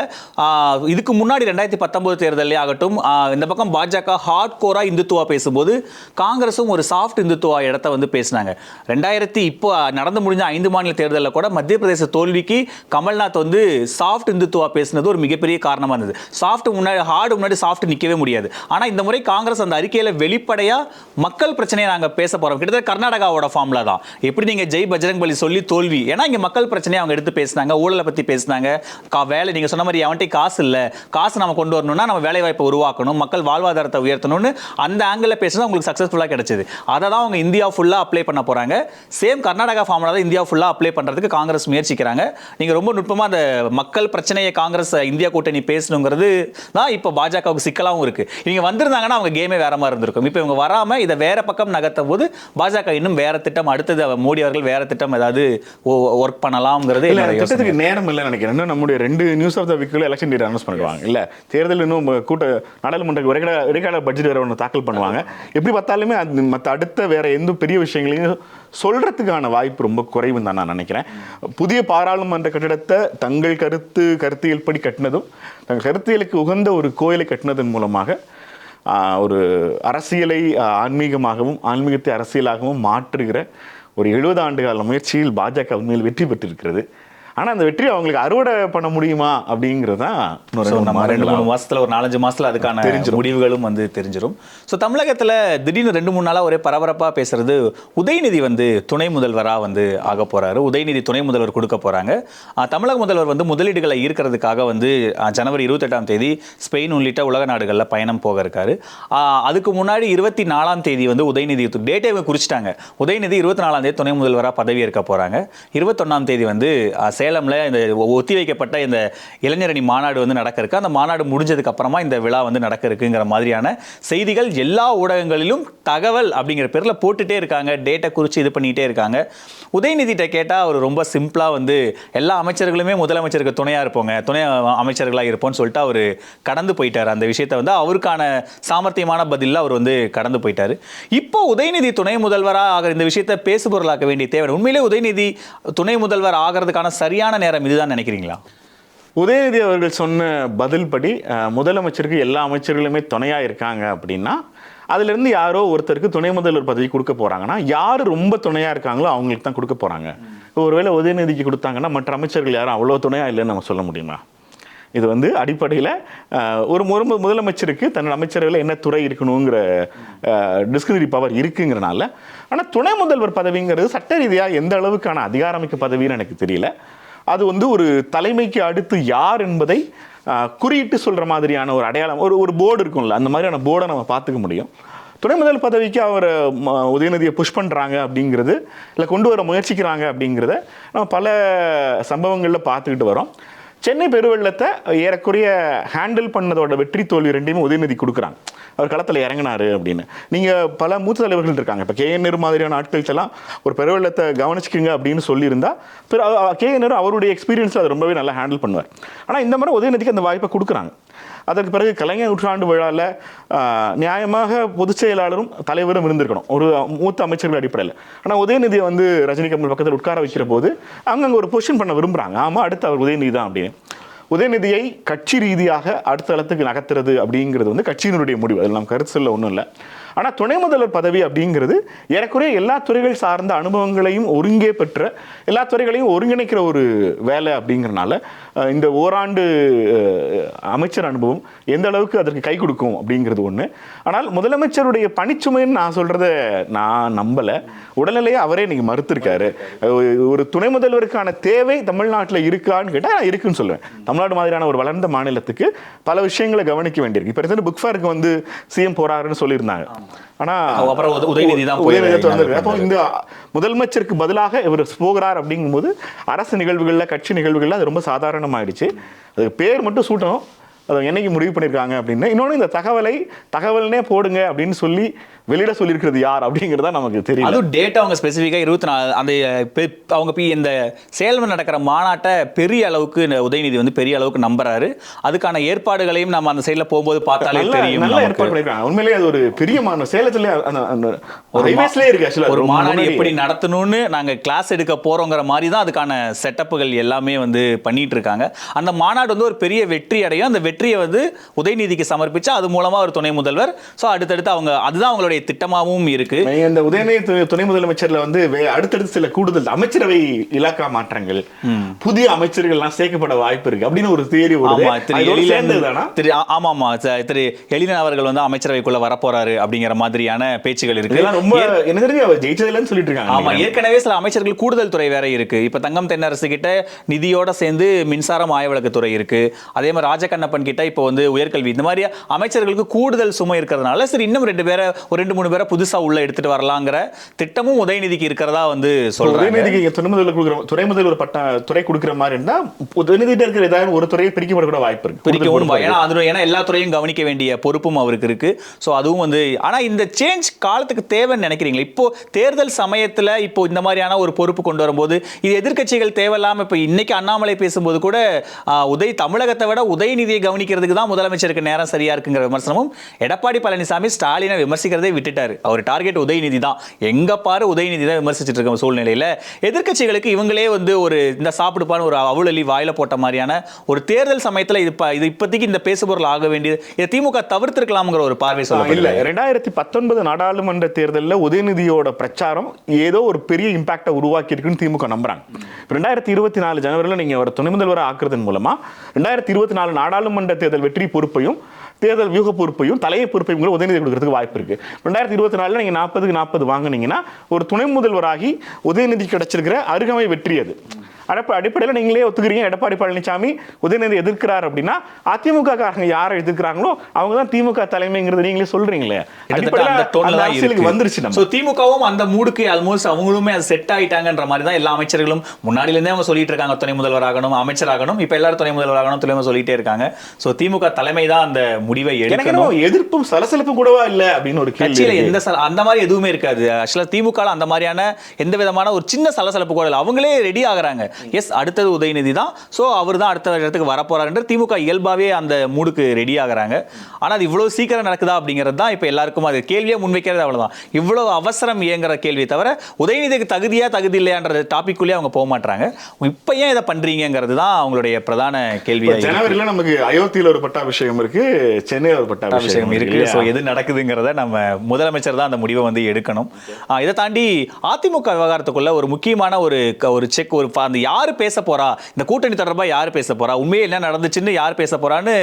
இதுக்கு முன்னாடி ரெண்டாயிரத்தி பத்தொன்பது தேர்தலே ஆகட்டும் இந்த பக்கம் பாஜக ஹார்ட் கோரா இந்துத்துவா பேசும்போது காங்கிரஸும் ஒரு சாஃப்ட் இந்துத்துவா இடத்த வந்து பேசினாங்க. ரெண்டாயிரத்தி இப்போ நடந்து முடிஞ்ச ஐந்து மாநில தேர்தலில் கூட மத்திய பிரதேச தோல்விக்கு கமல்நாத் வந்து சாஃப்ட் இந்துத்துவா பேசினது ஒரு மிகப்பெரிய காரணமாக இருந்தது. சாஃப்ட் முன்னாடி ஹார்டு முன்னாடி சாஃப்ட் நிற்கவே முடியாது. ஆனால் இந்த முறை காங்கிரஸ் அந்த அறிக்கையில் வெளிப்படையாக மக்கள் பிரச்சனையை நாங்கள் பேச போகிறோம் கிட்டத்தட்ட கர்நாடகாவோட ஃபார்ம்ல தான். எப்படி நீங்கள் ஜெய் பஜ்ரங் பலி சொல்லி தோல்வி ஏன்னா இங்கே மக்கள் பிரச்சனையை அவங்க எடுத்து பேசினாங்க ஊழலை பற்றி பேசினாங்க. கா- வேலை நீங்கள் சொன்ன மாதிரி அவன்கிட்ட காசு இல்லை. காசு நம்ம கொண்டு வரணும்னா நம்ம வேலைவாய்ப்பை உருவாக்கணும் மக்கள் வாழ்வாதாரத்தை உயர்த்தணும்னு அந்த ஆங்கிளில் பேசினா உங்களுக்கு சக்ஸஸ்ஃபுல்லாக கிடைச்சது. அதை தான் அவங்க இந்தியா ஃபுல்லா அப்ளை பண்ண போறாங்க. சேம் கர்நாடகா ஃபார்ம்ல தான் இந்தியா ஃபுல்லா அப்ளை பண்றதுக்கு காங்கிரஸ் முயற்சிக்கிறாங்க. நீங்க ரொம்ப நுட்பமா அந்த மக்கள் பிரச்சனையை காங்கிரஸ் இந்தியா கூட்டணி பேசணுங்கிறது தான் இப்போ பாஜகவுக்கு சிக்கலாவும் இருக்கு. இவங்க வந்திருந்தாங்கன்னா அவங்க கேமே வேற மாதிரி இருந்திருக்கும். இப்போ இவங்க வராம இதை வேற பக்கம் நகர்த்தும் போது பாஜக இன்னும் வேற திட்டம் அடுத்தது மோடி அவர்கள் வேற திட்டம் ஏதாவது ஒர்க் பண்ணலாம்ங்கிறது திட்டத்துக்கு நேரம் இல்லை நினைக்கிறேன். இன்னும் நம்முடைய ரெண்டு நியூஸ் ஆஃப் த வீக்கில் எலெக்ஷன் டேட் அனௌன்ஸ் பண்ணிடுவாங்க இல்ல தேர்தல் இன்னும் கூட்ட நாடாளுமன்ற இடைக்கால பட்ஜெட் வேற ஒன்று தாக்கல் பண்ணுவாங்க. எப்படி பார்த்தாலுமே மற்ற அடுத்த வேற எந்த பெரிய விஷயங்களையும் சொல்கிறதுக்கான வாய்ப்பு ரொம்ப குறைவு தான் நான் நினைக்கிறேன். புதிய பாராளுமன்ற கட்டிடத்தை தங்கள் கருத்து கருத்தியல் படி கட்டினதும் தங்கள் கருத்தியலுக்கு உகந்த ஒரு கோயிலை கட்டினதன் மூலமாக ஒரு அரசியலை ஆன்மீகமாகவும் ஆன்மீகத்தை அரசியலாகவும் மாற்றுகிற ஒரு எழுபது ஆண்டு கால முயற்சியில் பாஜக உண்மையில் வெற்றி பெற்றிருக்கிறது. ஆனால் அந்த வெற்றி அவங்களுக்கு அறுவடை பண்ண முடியுமா அப்படிங்கிறது தான் நம்ம ரெண்டு மூணு ஆகும். மாசத்துல ஒரு நாலஞ்சு மாசத்துல அதுக்கான தெரிஞ்சிரும். முடிவுகளும் வந்து தெரிஞ்சிரும். ஸோ தமிழகத்துல திடீர்னு ரெண்டு மூணு நாளா ஒரே பரபரப்பா பேசுறது உதயநிதி வந்து துணை முதல்வரா வந்து ஆக போறாரு. உதயநிதி துணை முதல்வர் கொடுக்க போறாங்க. ஆஹ், தமிழக முதல்வர் வந்து முதலீடுகளை ஈர்க்கிறதுக்காக வந்து ஜனவரி இருபத்தெட்டாம் தேதி ஸ்பெயின் உள்ளிட்ட உலக நாடுகளில் பயணம் போக இருக்காரு. அதுக்கு முன்னாடி இருபத்தி நாலாம் தேதி வந்து உதயநிதி டேட்டை குறிச்சிட்டாங்க. உதயநிதி இருபத்தி நாலாம் தேதி துணை முதல்வராக பதவி ஏற்க போறாங்க. இருபத்தொன்னாம் தேதி வந்து சேலம் சேலமில் இந்த ஒத்தி வைக்கப்பட்ட இந்த இளைஞரணி மாநாடு வந்து நடக்க அந்த மாநாடு முடிஞ்சதுக்கு அப்புறமா இந்த விழா வந்து நடக்க இருக்குங்கிற மாதிரியான செய்திகள் எல்லா ஊடகங்களிலும் தகவல் அப்படிங்கிற பேரில் போட்டுகிட்டே இருக்காங்க. டேட்டை குறித்து இது பண்ணிட்டே இருக்காங்க. உதயநிதிட்ட கேட்டால் அவர் ரொம்ப சிம்பிளாக வந்து எல்லா அமைச்சர்களுமே முதலமைச்சருக்கு துணையாக இருப்போங்க. துணை அமைச்சர்களாக இருப்போம்னு சொல்லிட்டு அவர் கடந்து போயிட்டார். அந்த விஷயத்தை வந்து அவருக்கான சாமர்த்தியமான பதிலில் அவர் வந்து கடந்து போயிட்டாரு. இப்போ உதயநிதி துணை முதல்வராக ஆகிற இந்த விஷயத்தை பேசுபொருளாக்க வேண்டிய தேவை. உண்மையிலே உதயநிதி துணை முதல்வர் ஆகிறதுக்கான சரியான நேரம் இதுதான் நினைக்கிறீங்களா? உதயநிதி அவர்கள் சொன்ன பதில் படி முதலமைச்சருக்கு எல்லா அமைச்சர்களுமே துணையாக இருக்காங்க அப்படின்னா அதுலேருந்து யாரோ ஒருத்தருக்கு துணை முதல்வர் பதவி கொடுக்க போகிறாங்கன்னா யார் ரொம்ப துணையாக இருக்காங்களோ அவங்களுக்கு தான் கொடுக்க போகிறாங்க ஒருவேளை உதயநிதிக்கு கொடுத்தாங்கன்னா மற்ற அமைச்சர்கள் யாரும் அவ்வளோ துணையாக இல்லைன்னு நம்ம சொல்ல முடியுமா? இது வந்து அடிப்படையில் ஒரு ஒரு மு- முதலமைச்சருக்கு தன்னோட அமைச்சர்கள் என்ன துறை இருக்கணுங்கிற டிஸ்கிரினரி பவர் இருக்குங்கிறனால ஆனால் துணை முதல்வர் பதவிங்கிறது சட்ட ரீதியாக எந்த அளவுக்கான அதிகாரமிக்க பதவின்னு எனக்கு தெரியல. அது வந்து ஒரு தலைமைக்கு அடுத்து யார் என்பதை குறியிட்டு சொல்கிற மாதிரியான ஒரு அடையாளம் ஒரு ஒரு போர்டு இருக்கும்ல அந்த மாதிரியான போர்டை நம்ம பார்த்துக்க முடியும். துணை முதல் பதவிக்கு அவர் ம- உதயநிதியை புஷ் பண்ணுறாங்க அப்படிங்கிறது இல்லை கொண்டு வர முயற்சிக்கிறாங்க அப்படிங்கிறத நம்ம பல சம்பவங்களில் பார்த்துக்கிட்டு வரோம். சென்னை பெருவெள்ளத்தை ஏறக்குறைய ஹேண்டில் பண்ணதோட வெற்றி தோல்வி ரெண்டையுமே உதயநிதி கொடுக்குறாங்க. அவர் களத்தில் இறங்கினார் அப்படின்னு. நீங்கள் பல மூத்த தலைவர்கள் இருக்காங்க. இப்போ கேஎன்ஆர் மாதிரியான ஆட்கள்ஸ் எல்லாம் ஒரு பெருவெள்ளத்தை கவனிச்சிக்கிங்க அப்படின்னு சொல்லியிருந்தா கேஎன்ஆர் அவருடைய எக்ஸ்பீரியன்ஸில் அதை ரொம்பவே நல்லா ஹேண்டில் பண்ணுவார். ஆனால் இந்த மாதிரி உதயநிதிக்கு அந்த வாய்ப்பை கொடுக்குறாங்க. அதற்கு பிறகு கலைஞர் நூற்றாண்டு விழாவில் நியாயமாக பொதுச் செயலாளரும் தலைவரும் இருந்திருக்கணும். ஒரு மூத்த அமைச்சர்கள் அடிப்படையில். ஆனால் உதயநிதியை வந்து ரஜினி கமல் பக்கத்தில் உட்கார வைக்கிற போது அங்கங்கே ஒரு பொசிஷன் பண்ண விரும்புகிறாங்க ஆமாம் அடுத்து அவர் உதயநிதி தான் அப்படின்னு. உதயநிதியை கட்சி ரீதியாக அடுத்த தளத்துக்கு நகர்த்துறது அப்படிங்கிறது வந்து கட்சியினுடைய முடிவு. அதில் நம்ம கருத்து சொல்ல ஒன்றும் இல்லை. ஆனால் துணை முதல்வர் பதவி அப்படிங்கிறது ஏறக்குறைய எல்லா துறைகள் சார்ந்த அனுபவங்களையும் ஒருங்கே பெற்ற எல்லா துறைகளையும் ஒருங்கிணைக்கிற ஒரு வேலை அப்படிங்கிறனால இந்த ஓராண்டு அமைச்சர் அனுபவம் எந்த அளவுக்கு அதற்கு கை கொடுக்கும் அப்படிங்கிறது ஒன்று ஆனால் முதலமைச்சருடைய பணிச்சுமைன்னு நான் சொல்கிறத நான் நம்பலை. உடல்நிலையை அவரே நீங்கள் மறுத்திருக்காரு. ஒரு- துணை முதல்வருக்கான தேவை தமிழ்நாட்டில் இருக்கான்னு கேட்டால் நான் இருக்குன்னு சொல்லுவேன். தமிழ்நாடு மாதிரியான ஒரு வளர்ந்த மாநிலத்துக்கு பல விஷயங்களை கவனிக்க வேண்டியிருக்கு. இப்போ புக் ஃபேருக்கு வந்து சிஎம் போகிறாருன்னு சொல்லியிருந்தாங்க. ஆனா அப்புறம் உத- உதயநிதி தான் உதயநிதி திறந்திருக்கு. அப்போ இந்த முதலமைச்சருக்கு பதிலாக இவர் போகிறார் அப்படிங்கும்போது அரசு நிகழ்வுகள்ல கட்சி நிகழ்வுகள்ல அது ரொம்ப சாதாரணமாயிடுச்சு. அதுக்கு பேர் மட்டும் சூட்டணும். அதை என்னைக்கு முடிவு பண்ணியிருக்காங்க அப்படின்னு. இன்னொன்று இந்த தகவலை தகவல்னே போடுங்க அப்படின்னு சொல்லி வெளியிட சொல்லியிருக்கிறது யார் அப்படிங்கிறதா நமக்கு தெரியல. அதுவும் டேட்டா அவங்க ஸ்பெசிஃபிக்காக இருபத்தி நாலு அந்த அவங்க இந்த சேலம் நடக்கிற மாநாட்டை பெரிய அளவுக்கு உதயநிதி வந்து பெரிய அளவுக்கு நம்புறாரு. அதுக்கான ஏற்பாடுகளையும் நம்ம அந்த சைடில் போகும்போது பார்த்தாலே தெரியும் நல்ல. ஏற்பாடு பண்ணிருக்காங்க உண்மையிலேயே அது ஒரு பெரிய மாநிலம் சேலத்துல இருக்கு ஒரு மாநாடு எப்படி நடத்தணும்னு நாங்க கிளாஸ் எடுக்க போறோங்கிற மாதிரி தான் அதுக்கான செட்டப்புகள் எல்லாமே வந்து பண்ணிட்டு இருக்காங்க. அந்த மாநாடு வந்து ஒரு பெரிய வெற்றி அடையும். அந்த வெற்றியை வந்து உதயநிதிக்கு சமர்ப்பிச்சா அது மூலமா ஒரு துணை முதல்வர். ஸோ அடுத்தடுத்து அவங்க அதுதான் அவங்களுடைய திட்டமாகவும் இருக்கு. இந்த உதயநிதி துணை முதலமைச்சர்ல வந்து அடுத்தடுத்து சில கூடுதல் அமைச்சரவை இலாக்கா மாற்றங்கள். புதிய அமைச்சர்கள்லாம் சேர்க்கப்பட வாய்ப்பு இருக்கு அப்படின்னு ஒரு ஆமா திரு சேர்ந்ததுதானா? திரு எழிலன் அவர்கள் வந்து அமைச்சரவைக்குள்ள வரப்போறாரு அப்படிங்கிற மாதிரியான பேச்சுகள் இருக்கு. ரொம்ப என்ன தெரிஞ்சு அவர் ஜெயிச்சதில்லன்னு சொல்லிட்டு இருக்காங்க ஆமா ஏற்கனவே சில அமைச்சர்கள் கூடுதல் துறை வேற இருக்கு. இப்ப தங்கம் தென்னரசு கிட்ட நிதியோட சேர்ந்து மின்சாரம் ஆயவழக்கு துறை இருக்கு. அதே மாதிரி ராஜகண்ணப்பன் கிட்ட இப்போ வந்து உயர்கல்வி இந்த மாதிரி அமைச்சர்களுக்கு கூடுதல் சுமை இருக்கிறதுனால சரி இன்னும் ரெண்டு பேரை ஒரு ரெண்டு மூணு பேரை புதுசா உள்ள எடுத்துட்டு வரலாங்கிற திட்டமும் உதயநிதிக்கு இருக்கிறதா வந்து சொல்றாங்க. உதயநிதிக்கு துணை முதல்வர் கொடுக்குற துறை முதல்வர் பட்ட துறை கொடுக்குற மாதிரி இருந்தா உதயநிதிட்ட இருக்கிற ஏதாவது ஒரு துறையை பிரிக்கப்பட கூட வாய்ப்பு இருக்கு. பிரிக்கவும் ஏன்னா அது ஏன்னா எல்லா துறையும் கவனிக்க வேண்டிய பொறுப்பும் அவருக்கு இருக்கு. ஸோ அதுவும் வந்து ஆனா இந்த சேஞ்ச் காலத்துக்கு தேவைன்னு நினைக்கிறீங்களா? இப்போ தேர்தல் சமயத்துல இப்போ இந்த மாதிரியான ஒரு பொறுப்பு கொண்டு வரும்போது இது எதிர்க்கட்சிகள் தேவையில்லாம இப்போ இன்னைக்கு அண்ணாமலை பேசும்போது கூட உதய் தமிழகத்தை விட உதயநிதியை கவனிக்கிறதுக்கு தான் முதலமைச்சருக்கு நேரம் சரியா இருக்குங்கிற விமர்சனமும் எடப்பாடி பழனிசாமி ஸ்டாலினை விமர்சிக்கிறதே விட்டுட்டாரு. அவர் டார்கெட் உதயநிதி தான். எங்க பாரு உதயநிதி தான் விமர்சிச்சுட்டு இருக்க சூழ்நிலையில. எதிர்க்கட்சிகளுக்கு இவங்களே வந்து ஒரு இந்த சாப்பிடுப்பான்னு ஒரு அவளலி வாயில போட்ட மாதிரியான ஒரு தேர்தல் சமயத்துல இது இது இப்போதைக்கு இந்த பேசுபொருள் ஆக வேண்டியது. இதை திமுக தவிர்த்திருக்கலாம்ங்கிற ஒரு பார்வை இல்ல. சொல்லப்படுது ரெண்டாயிரத்தி பத்தொன்பது நாடாளுமன்ற தேர்தலில் உதயநிதியோட பிரச்சாரம் ஏதோ ஒரு பெரிய இம்பாக்டை உருவாக்கி இருக்குன்னு திமுக நம்புறாங்க. ரெண்டாயிரத்தி இருபத்தி நாலு ஜனவரியில் நீங்க ஒரு துணை முதல்வராக ஆக்குறதன் மூலமா ரெண்டாயிரத்தி இருபத்தி நாலு நாடாளுமன்ற தேர்தல் வெற்றி பொறுப்பையும் தேர்தல் வியூக பொறுப்பையும் தலைமை பொறுப்பையும் கூட உதயநிதி கொடுக்கறதுக்கு வாய்ப்பு இருக்கு. ரெண்டாயிரத்தி இருபத்தி நாலில் நீங்கள் நாற்பதுக்கு நாற்பது வாங்குனீங்கன்னா ஒரு துணை முதல்வராகி உதயநிதி கிடைச்சிருக்கிற அருகமை வெற்றி அது. அடப்ப அடிப்படையில் நீங்களே ஒத்துக்கிறீங்க. எடப்பாடி பழனிசாமி உதயநிதி எதிர்க்கிறார் அப்படின்னா அதிமுக காரங்க யாரை எதிர்க்கிறாங்களோ அவங்க தான் திமுக தலைமைங்கிறது நீங்களே சொல்றீங்களே. அரசியலுக்கு. வந்துருச்சு நம்ம. திமுகவும் அந்த மூடுக்கு ஆல்மோஸ்ட் அவங்களுமே அது செட் ஆயிட்டாங்கன்ற மாதிரி தான் எல்லா அமைச்சர்களும் முன்னாடில இருந்தே அவங்க சொல்லிட்டு இருக்காங்க. துணை முதல்வர் ஆகணும் அமைச்சர் ஆகணும் இப்ப எல்லாரும் துணை முதல்வர் ஆகணும் துணை சொல்லிட்டே இருக்காங்க. சோ திமுக தலைமை தான் அந்த முடிவை எடுக்கணும். எதிர்ப்பும் சலசலப்பும் கூடவா இல்ல அப்படின்னு ஒரு கட்சியில. எந்த அந்த மாதிரி எதுவுமே இருக்காது. ஆக்சுவலா திமுக அந்த மாதிரியான எந்த விதமான ஒரு சின்ன சலசலப்பு கூட இல்லை. அவங்களே ரெடி ஆகுறாங்க. எஸ் அடுத்தது உதயநிதி தான். ஸோ அவர் தான் அடுத்த இடத்துக்கு வரப்போறாருன்ற திமுக இயல்பாவே அந்த மூடுக்கு ரெடி ஆகுறாங்க. ஆனா அது இவ்வளவு சீக்கிரம் நடக்குதா அப்படிங்கிறது தான் இப்போ எல்லாருக்கும் அது கேள்வியா முன்வைக்கிறது அவ்வளவுதான். இவ்வளவு அவசரம் ஏங்குற கேள்வியை தவிர உதயநிதிக்கு தகுதியா தகுதி இல்லையான்ற டாபிக்குள்ளேயே அவங்க போக மாட்டாங்க இப்போ ஏன் இதை பண்றீங்கிறது தான் அவங்களுடைய பிரதான இருக்கு. ஜனவரியில நமக்கு அயோத்தியில ஒரு பட்டாபிஷேகம் இருக்கு சென்னையில ஒரு பட்டாபிஷேகம் இருக்கு? ஸோ எது நடக்குதுங்கிறத நம்ம முதலமைச்சர் தான் அந்த முடிவை வந்து எடுக்கணும். இதை தாண்டி அதிமுக விவகாரத்துக்குள்ள ஒரு முக்கியமான ஒரு ஒரு செக் ஒரு அந்த யார் பேச போறா? இந்த கூட்டணி தொடர்பாக யார் பேச போறா? உண்மையே என்ன நடந்துச்சுன்னு யார் பேச போறான்னு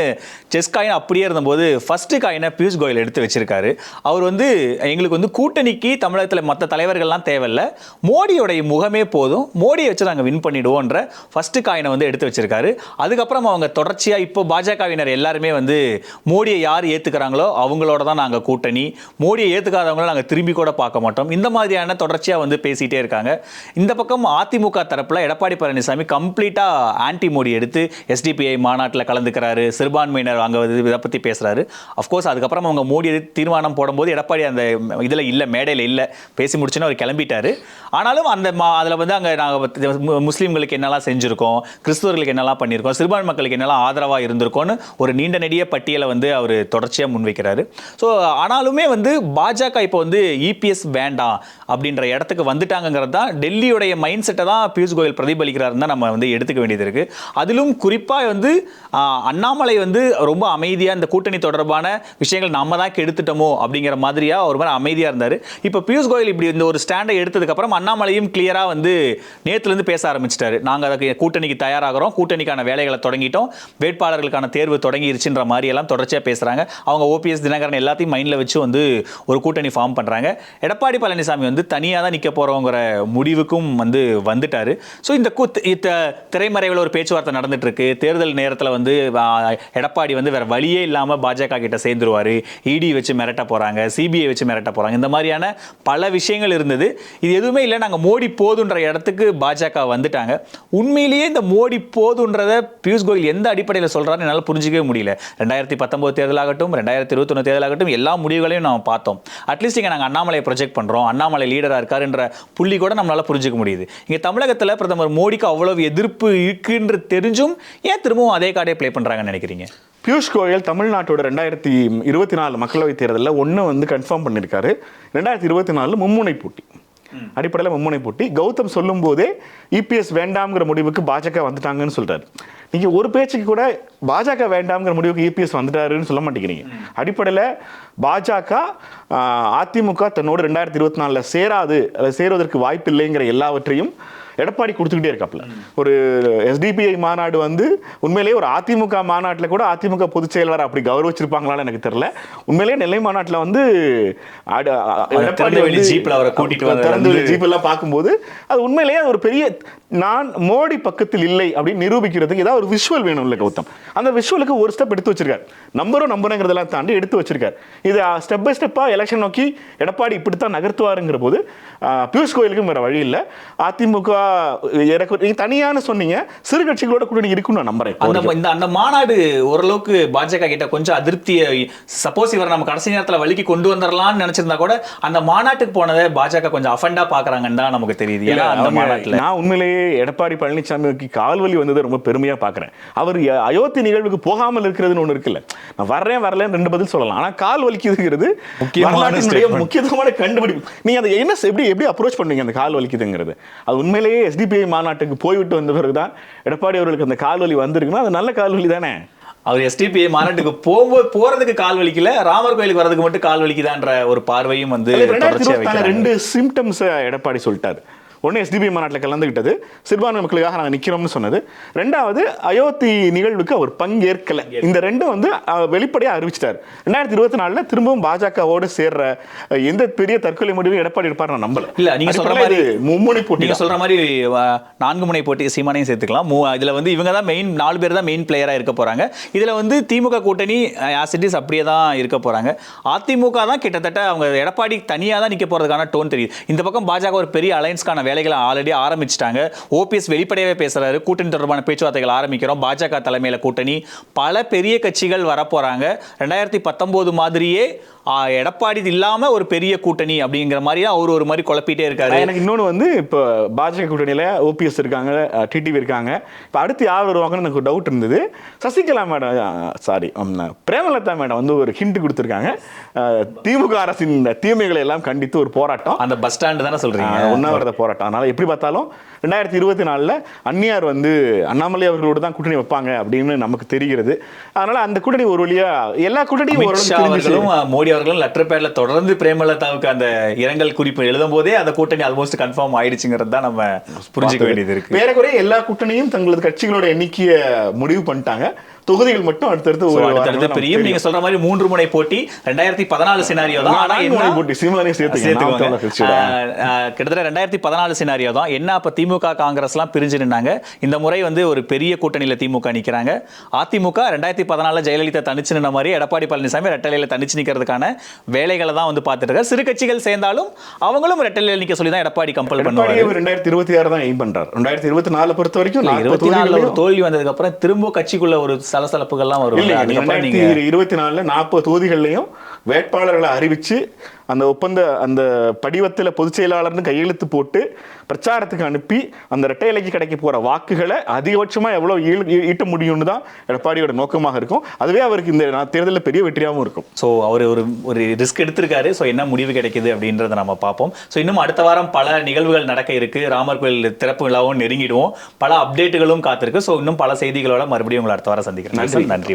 செஸ் காயின் அப்படியே இருந்தபோது ஃபர்ஸ்ட் காயினை பியூஷ் கோயல் எடுத்து வச்சிருக்காரு. அவர் வந்து எங்களுக்கு வந்து கூட்டணிக்கு தமிழகத்தில் மற்ற தலைவர்கள்லாம் தேவையில்ல. மோடியோடைய முகமே போதும். மோடியை வச்சு நாங்கள் வின் பண்ணிடுவோன்ற ஃபர்ஸ்ட் காயினை வந்து எடுத்து வச்சிருக்காரு. அதுக்கப்புறம் அவங்க தொடர்ச்சியாக இப்போ பாஜகவினர் எல்லாருமே வந்து மோடியை யார் ஏற்றுக்கிறாங்களோ அவங்களோட தான் நாங்கள் கூட்டணி. மோடியை ஏற்றுக்காதவங்கள நாங்கள் திரும்பி கூட பார்க்க மாட்டோம். இந்த மாதிரியான தொடர்ச்சியாக வந்து பேசிகிட்டே இருக்காங்க. இந்த பக்கம் அதிமுக தரப்பில் எடப்பாடி பழனிசாமி கம்ப்ளீட்டாக ஆன்டி மோடி எடுத்து எஸ்டிபிஐ மாநாட்டில் கலந்துக்கிறாரு சிறுபான்மையினர் அங்கே இதை பற்றி பேசுகிறாரு அஃப்கோர்ஸ் அதுக்கப்புறம் அவங்க மோடி எடுத்து தீர்மானம் போடும்போது எடப்பாடி அந்த இதில் இல்லை மேடையில் இல்லை. பேசி முடிச்சுன்னு அவர் கிளம்பிட்டாரு. ஆனாலும் அந்த மா அதில் வந்து அங்கே நாங்கள் முஸ்லீம்களுக்கு என்னெல்லாம் செஞ்சுருக்கோம் கிறிஸ்துவர்களுக்கு என்னெல்லாம் பண்ணியிருக்கோம் சிறுபான்மை மக்களுக்கு என்னெல்லாம் ஆதரவாக இருந்திருக்கோன்னு ஒரு நீண்ட நெடிய பட்டியலை வந்து அவர் தொடர்ச்சியாக முன்வைக்கிறாரு. ஸோ ஆனாலுமே வந்து பாஜக இப்போ வந்து இபிஎஸ் வேண்டாம் அப்படின்ற இடத்துக்கு வந்துட்டாங்கிறது தான் டெல்லியுடைய மைண்ட் செட்டை தான் பியூஷ் கோயல் பிரதிபலிக்கிறாருன்னு தான் நம்ம வந்து எடுத்துக்க வேண்டியது இருக்குது அதிலும் குறிப்பாக வந்து அண்ணாமலை வந்து ரொம்ப அமைதியாக இந்த கூட்டணி தொடர்பான விஷயங்கள் நம்ம தான் கெடுத்துட்டோமோ அப்படிங்கிற மாதிரியாக ஒரு மாதிரி அமைதியாக இருந்தார். இப்போ பியூஷ் கோயல் இப்படி இந்த ஒரு ஸ்டாண்டை எடுத்ததுக்கப்புறம் அண்ணாமலையும் கிளியராக வந்து நேற்றுலேருந்து பேச ஆரம்பிச்சிட்டாரு. நாங்கள் அதுக்கு கூட்டணிக்கு தயாராகிறோம். கூட்டணிக்கான வேலைகளை தொடங்கிட்டோம். வேட்பாளர்களுக்கான தேர்வு தொடங்கிருச்சுன்ற மாதிரி எல்லாம் தொடர்ச்சியாக பேசுகிறாங்க அவங்க ஓபிஎஸ் தினகரன் எல்லாத்தையும் மைண்டில் வச்சு வந்து ஒரு கூட்டணி ஃபார்ம் பண்ணுறாங்க எடப்பாடி பழனிசாமி வந்து தனியாக தான் நிற்க போகிறோங்கிற முடிவுக்கும் வந்து வந்துட்டார். ஸோ இந்த கூத் இத்த திரைமறைவில் ஒரு பேச்சுவார்த்தை நடந்துட்டு இருக்கு தேர்தல் நேரத்தில் வந்து எடப்பாடி வந்து வேற வழியே இல்லாமல் பாஜக கிட்ட சேர்ந்துருவாரு. இடி வச்சு மிரட்ட போகிறாங்க சிபிஐ வச்சு மிரட்ட போகிறாங்க இந்த மாதிரியான பல விஷயங்கள் இருந்தது. இது எதுவுமே இல்லை நாங்கள் மோடி போதுன்ற இடத்துக்கு பாஜக வந்துட்டாங்க. உண்மையிலேயே இந்த மோடி போதுன்றத பியூஷ் கோயல் எந்த அடிப்படையில் சொல்கிறாருன்னு என்னால் புரிஞ்சிக்கவே முடியல. ரெண்டாயிரத்தி பத்தொம்போது தேர்தலாகட்டும் ரெண்டாயிரத்தி இருபத்தொன்று தேர்தலாகட்டும் எல்லா முடிவுகளையும் நாம் பார்த்தோம். அட்லீஸ்ட் இங்கே நாங்கள் அண்ணாமலையை ப்ரொஜெக்ட் பண்ணுறோம் அண்ணாமலை லீடராக இருக்காருன்ற புள்ளி கூட நம்மளால புரிஞ்சுக்க முடியுது. இங்கே தமிழகத்தில் பிரதமர் மோடிக்கு அவ்வளவு எதிர்ப்பு இருக்குன்னு தெரிஞ்சும் ஏன் திரும்பவும் அதே கார்டே ப்ளே பண்ணுறாங்கன்னு நினைக்கிறீங்க? பியூஷ் கோயல் தமிழ்நாட்டோட ரெண்டாயிரத்தி இருபத்தி நாலு மக்களவைத் தேர்தலில் ஒன்று வந்து கன்ஃபார்ம் பண்ணியிருக்காரு. ரெண்டாயிரத்தி இருபத்தி நாலில் மும்முனை போட்டி. அடிப்படையில் மும்முனை போட்டி. கௌதம் சொல்லும் போதே இபிஎஸ் வேண்டாம்ங்கிற முடிவுக்கு பாஜக வந்துட்டாங்கன்னு சொல்றாரு. நீங்க ஒரு பேச்சுக்கு கூட பாஜக வேண்டாம்ங்கிற முடிவுக்கு இபிஎஸ் வந்துட்டாருன்னு சொல்ல மாட்டேங்கிறீங்க. அடிப்படையில் பாஜக அதிமுக தன்னோடு ரெண்டாயிரத்தி இருபத்தி நாலில் சேராது அல்லது சேருவதற்கு வாய்ப்பு இல்லைங்கிற எல்லாவற்றையும் எடப்பாடி கொடுத்துக்கிட்டே இருக்காப்புல. ஒரு எஸ்டிபிஐ மாநாடு வந்து உண்மையிலேயே ஒரு அதிமுக மாநாட்டில் கூட அதிமுக பொதுச் செயலாளர் அப்படி கௌரவிச்சிருப்பாங்களான்னு எனக்கு தெரியல. உண்மையிலேயே நெல்லை மாநாட்டில் வந்து எடப்பாடி ஜீப்ல அவரை கூட்டிட்டு வந்தது திறந்தவெளி வந்து- ஜீப் எல்லாம் பார்க்கும்போது அது உண்மையிலேயே ஒரு பெரிய நான் மோடி பக்கத்தில் இல்லை அப்படின்னு நிரூபிக்கிறதுக்கு ஏதாவது ஒரு விஷுவல் வேணும் இல்லை கௌதம். அந்த விஷுவலுக்கு ஒரு ஸ்டெப் எடுத்து வச்சிருக்காரு. நம்பரும் நம்பருங்கிறதெல்லாம் தாண்டி எடுத்து வச்சிருக்காரு. இது ஸ்டெப் பை ஸ்டெப்பாக எலெக்ஷன் நோக்கி எடப்பாடி இப்படித்தான் நகர்த்துவாருங்கிற போது பியூஷ் கோயலுக்கும் வேற வழி இல்லை. அதிமுக எனக்கு நீங்க தனியான சொன்னீங்க சிறு கட்சிகளோட கூட்டணி இருக்குன்னு நான் நம்புறேன். அந்த. இந்த அந்த மாநாடு ஓரளவுக்கு பாஜக கிட்ட கொஞ்சம் அதிருப்தியை சப்போஸ் இவரை நம்ம கடைசி நேரத்துல வழிக்கு கொண்டு வந்துடலாம்னு நினைச்சிருந்தா கூட அந்த மாநாட்டுக்கு போனதை பாஜக கொஞ்சம் அஃபண்டா பாக்குறாங்கன்னு தான் நமக்கு தெரியுது. ஏன்னா அந்த மாநாட்டுல. நான் உண்மையிலேயே எடப்பாடி பழனிசாமிக்கு கால்வலி வந்ததை ரொம்ப பெருமையா பாக்குறேன் அவர் அயோத்தி நிகழ்வுக்கு போகாமல் இருக்கிறதுன்னு ஒண்ணு இருக்குல்ல. நான் வர்றேன் வரலன்னு ரெண்டு பதில் சொல்லலாம். ஆனா கால் வலிக்குதுங்கிறது முக்கியமான. முக்கியமான கண்டுபிடிப்பு நீங்க அதை என்ன எப்படி எப்படி அப்ரோச் பண்ணுவீங்க அந்த கால் வலிக்குதுங்கிறது? அது உண்மையிலேயே எஸ்டிபிஐ மாநாட்டுக்கு போய்விட்டு வந்த பிறகுதான் எடப்பாடி அவர்களுக்கு அந்த கால் வலி வந்திருக்குன்னா அது நல்ல கால் வலி தானே? அவர் எஸ்டிபிஐ மாநாட்டுக்கு போகும்போது போறதுக்கு கால் வலிக்கல ராமர் கோயிலுக்கு வரதுக்கு மட்டும் கால் வலிக்குதான்ற ஒரு பார்வையும் வந்து ரெண்டு சிம்டம்ஸ் எடப்பாடி சொல்லிட்டாரு. ஒன்று எஸ்டிபி மாநாட்டில் கலந்துக்கிட்டது சிறுபான்மை மக்களுக்காக நாங்கள் நிற்கிறோம்னு சொன்னது. ரெண்டாவது அயோத்தி நிகழ்வுக்கு அவர் பங்கேற்கல. இந்த ரெண்டும் வந்து வெளிப்படையாக அறிவிச்சிட்டார். ரெண்டாயிரத்தி இருபத்தி நாலில் திரும்பவும் பாஜகவோடு சேர்ற எந்த பெரிய தற்கொலை முடிவும் எடப்பாடி எடுப்பார் நான் நம்பல. இல்ல, நீங்க சொல்ற இது மும்முனை போட்டி சொல்ற மாதிரி நான்கு முனை போட்டி சீமானையும் சேர்த்துக்கலாம். மூ- இதுல வந்து இவங்க தான் மெயின் நாலு பேர் தான் மெயின் பிளேயரா இருக்க போறாங்க. இதுல வந்து திமுக கூட்டணி ஆசிட்டிஸ் அப்படியே தான் இருக்க போறாங்க. அதிமுக தான் கிட்டத்தட்ட அவங்க எடப்பாடி தனியா தான் நிக்க போறதுக்கான டோன் தெரியுது. இந்த பக்கம் பாஜக ஒரு பெரிய அலைன்ஸ்க்கான வேலைகளை ஆல்ரெடி ஆரம்பிச்சிட்டாங்க. ஓபிஎஸ் வெளிப்படையாவே பேசுறாரு. கூட்டணி தொடர்பான பேச்சுவார்த்தைகள் ஆரம்பிக்கிறோம். பாஜக தலைமையில கூட்டணி. பல பெரிய கட்சிகள் வரப்போறாங்க. ரெண்டாயிரத்தி பத்தொன்பது மாதிரியே எடப்பாடி இல்லாம ஒரு பெரிய கூட்டணி அப்படிங்கிற மாதிரி அவர் ஒரு மாதிரி குழப்பிட்டே இருக்காரு. எனக்கு இன்னொன்று வந்து இப்போ பாஜக கூட்டணியில் ஓபிஎஸ் இருக்காங்க டிடிவி இருக்காங்க. இப்போ அடுத்து யார் வருவாங்கன்னு எனக்கு டவுட் இருந்தது. Sasikala madam sorry Premalatha madam வந்து ஒரு ஹிண்ட் கொடுத்துருக்காங்க. திமுக அரசின் தீமைகளை எல்லாம் கண்டித்து ஒரு போராட்டம். அந்த பஸ் ஸ்டாண்டு தானே சொல்றீங்க? உண்ணாவிரத போராட்டம். அதனால எப்படி பார்த்தாலும் ரெண்டாயிரத்தி இருபத்தி நாலில் அந்நியார் வந்து அண்ணாமலை அவர்களோடு தான் கூட்டணி வைப்பாங்க அப்படின்னு நமக்கு தெரிகிறது. அதனால அந்த கூட்டணி ஒரு வழியா எல்லா கூட்டணியும் அவர்களும் மோடி அவர்களும் லெட்டர் பேட்ல தொடர்ந்து பிரேமலதாவுக்கு அந்த இரங்கல் குறிப்பு எழுதும் போதே அந்த கூட்டணி ஆல்மோஸ்ட் கன்ஃபார்ம் ஆயிடுச்சுங்கிறது தான் நம்ம புரிஞ்சுக்க வேண்டியது இருக்கு. ஏறக்குறைய எல்லா கூட்டணியும் தங்களது கட்சிகளோட எண்ணிக்கையை முடிவு பண்ணிட்டாங்க. தொகுதிகள் மட்டும் அடுத்தடுத்து அடுத்தடுத்து பெரியும். நீங்க சொல்ற மாதிரி மூன்று முனை போட்டி ரெண்டாயிரத்தி பதினாலு சினாரியோ தான். ஆனா என்ன? போட்டி. ஆஹ், ஆஹ், கிட்டத்தட்ட ரெண்டாயிரத்தி பதினாலு சினாரியோ தான். என்ன அப்ப திமுக காங்கிரஸ்லாம் பிரிஞ்சு நின்னாங்க? இந்த முறை வந்து ஒரு பெரிய கூட்டணியில திமுக நிக்கிறாங்க. அதிமுக ரெண்டாயிரத்தி பதினாலுல ஜெயலலிதா தனிச்சு நின்ன மாதிரி எடப்பாடி பழனிசாமி ரெட்டலையில தனிச்சு நிக்கிறதுக்கான வேலைகளை தான் வந்து பார்த்துட்டு இருக்காரு. சிறு கட்சிகள் சேர்ந்தாலும் அவங்களும் ரெட்டலையில நிக்க சொல்லி தான் எடப்பாடி கம்பல் பண்ணுவாங்க ரெண்டாயிரத்தி இருபத்தி ஆறு தான் எய்ம் பண்றாரு. ரெண்டாயிரத்தி இருபத்தி நாலு பொறுத்த வரைக்கும் இருபத்தி நாலுல ஒரு தோல்வி வந்ததுக்கு அப்புறம் திரும்ப கட்சிக்குள்ள ஒரு சலசலப்புகள்லாம் வரும் இருபத்தி நாலுல நாற்பது தொகுதிகள்லையும் வேட்பாளர்களை அறிவிச்சு அந்த ஒப்பந்த அந்த படிவத்தில் பொதுச் செயலாளர்னு கையெழுத்து போட்டு பிரச்சாரத்துக்கு அனுப்பி அந்த இரட்டை இலைக்கு கிடைக்க போற வாக்குகளை அதிகபட்சமா எவ்வளவு ஈ- ஈ- ஈட்ட முடியும்னு தான் எடப்பாடியோட நோக்கமாக இருக்கும். அதுவே அவருக்கு இந்த தேர்தலில் பெரிய வெற்றியாகவும் இருக்கும். ஸோ அவர் ஒரு ஒரு ரிஸ்க் எடுத்திருக்காரு. ஸோ என்ன முடிவு கிடைக்குது அப்படின்றத நம்ம பார்ப்போம். ஸோ இன்னும் அடுத்த வாரம் பல நிகழ்வுகள் நடக்க இருக்கு. ராமர் கோயில் திறப்பு விழாவும் நெருங்கிடுவோம். பல அப்டேட்டுகளும் காத்திருக்கு. ஸோ இன்னும் பல செய்திகளோட மறுபடியும் உங்களை அடுத்த வாரம் சந்திக்கிறேன். நன்றி. வணக்கம்.